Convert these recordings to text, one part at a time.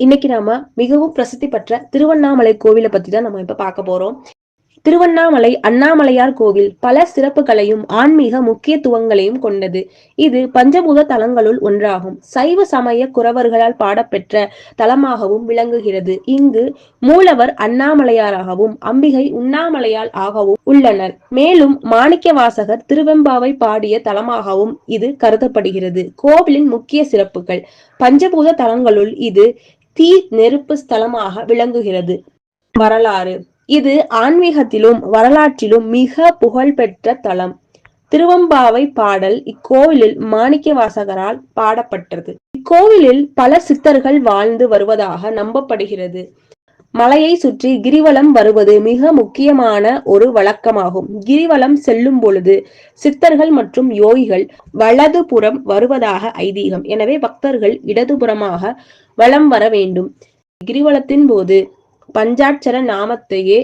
இன்னைக்கு நாம மிகவும் பிரசித்தி பெற்ற திருவண்ணாமலை கோவிலை பத்தி தான் நம்ம இப்ப பார்க்க போறோம். திருவண்ணாமலை அண்ணாமலையார் கோவில் பல சிறப்புகளையும் ஆன்மீக முக்கியத்துவங்களையும் கொண்டது. இது பஞ்சபூத தலங்களுள் ஒன்றாகும். சைவ சமய குறவர்களால் பாடப்பெற்ற தலமாகவும் விளங்குகிறது. இங்கு மூலவர் அண்ணாமலையாராகவும் அம்பிகை உண்ணாமலையால் ஆகவும் உள்ளனர். மேலும் மாணிக்க வாசகர் திருவெம்பாவை பாடிய தலமாகவும் இது கருதப்படுகிறது. கோவிலின் முக்கிய சிறப்புகள். பஞ்சபூத தலங்களுள் இது தீ நெருப்பு ஸ்தலமாக விளங்குகிறது. வரலாறு. இது ஆன்மீகத்திலும் வரலாற்றிலும் மிக புகழ்பெற்ற தலம். திருவம்பாவை பாடல் இக்கோவிலில் மாணிக்க வாசகரால் பாடப்பட்டது. இக்கோவிலில் பல சித்தர்கள் வாழ்ந்து வருவதாக நம்பப்படுகிறது. மலையை சுற்றி கிரிவலம் வருவது மிக முக்கியமான ஒரு வழக்கமாகும். கிரிவலம் செல்லும் பொழுது சித்தர்கள் மற்றும் யோகிகள் வலதுபுறம் வருவதாக ஐதீகம். எனவே பக்தர்கள் இடதுபுறமாக வலம் வர வேண்டும். கிரிவலத்தின் போது பஞ்சாட்சர நாமத்தையே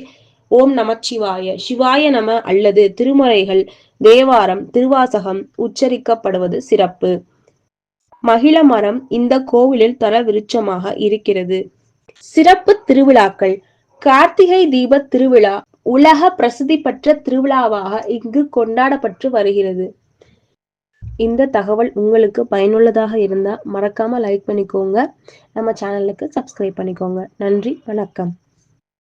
ஓம் நமச்சிவாய சிவாய நம அல்லது திருமுறைகள் தேவாரம் திருவாசகம் உச்சரிக்கப்படுவது சிறப்பு. மகிழ மரம் இந்த கோவிலில் தர விருட்சமாக இருக்கிறது. சிறப்பு திருவிழாக்கள். கார்த்திகை தீப திருவிழா உலக பிரசித்தி பெற்ற திருவிழாவாக இங்கு கொண்டாடப்பட்டு வருகிறது. இந்த தகவல் உங்களுக்கு பயனுள்ளதாக இருந்தா மறக்காம லைக் பண்ணிக்கோங்க. நம்ம சேனலுக்கு சப்ஸ்கிரைப் பண்ணிக்கோங்க. நன்றி வணக்கம்.